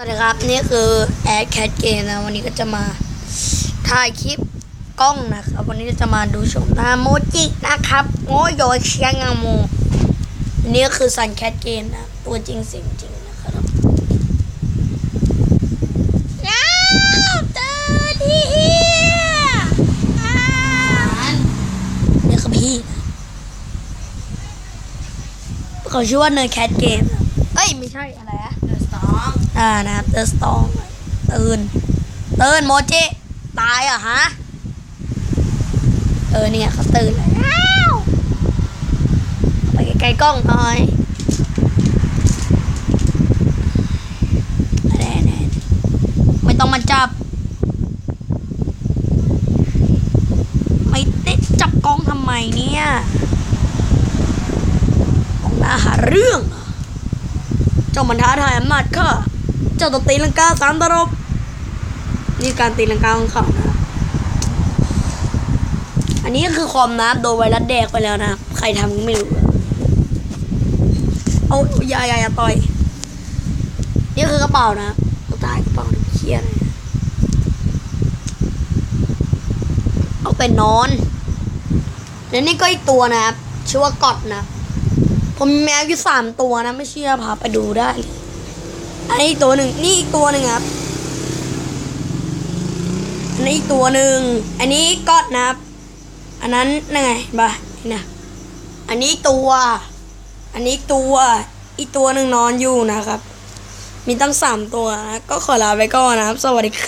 สวัสดีครับ นี่คือแอดแคทเกมนะ วันนี้ก็จะมาถ่ายคลิปกล้องนะครับ วันนี้จะมาดูชมหน้าโมจินะครับโง่โยเชียงงโมนี่คือซันแคทเกมนะ ตัวจริงเสียงจริงนะครับน้าวเจอที่นี่คือพี่เขาชื่อว่าเนยแคทเกมนะ ยไม่ใช่อะไรอะเดอะสตองอ่านะครับเดอะสตองตื่นตื่นโมจิตายอะฮะเออเนี่ยเขาตื่นแล้วไปไกลๆกล้องหน่อยแน่แน่ไม่ต้องมาจับ ไม่ได้จับกล้องทำไมเนี่ยกล้องน้าหาเรื่อง จ้ามันท้าทายอำนาจข้าเจ้าต้องตีลังกาสามตลบนี่การตีลังกาของเขานะอันนี้ก็คือความน้ำโดนไวรัสแดกไปแล้วนะใครทำก็ไม่รู้เอาอยาอยาอย่าต่อยนี่คือกระเป๋านะเอาตายกระเป๋าเนี่ยเครียดเลยเอาไปนอน แล้วนี่ก็อีกตัวนะครับชื่อว่ากอดนะ ผมมีแมวอยู่สามตัวนะ ไม่เชื่อพาไปดูได้ อันนี้ตัวหนึ่งนี่อีกตัวหนึ่งครับ อันนี้อีกตัวหนึ่ง อันนี้กอดนะครับ อันนั้นนั่นไงบ่านี่นะอันนี้ตัว อันนี้ตัว อีกตัวหนึ่งนอนอยู่นะครับ มีตั้งสามตัวนะก็ขอลาไปก่อนนะครับ สวัสดีครับ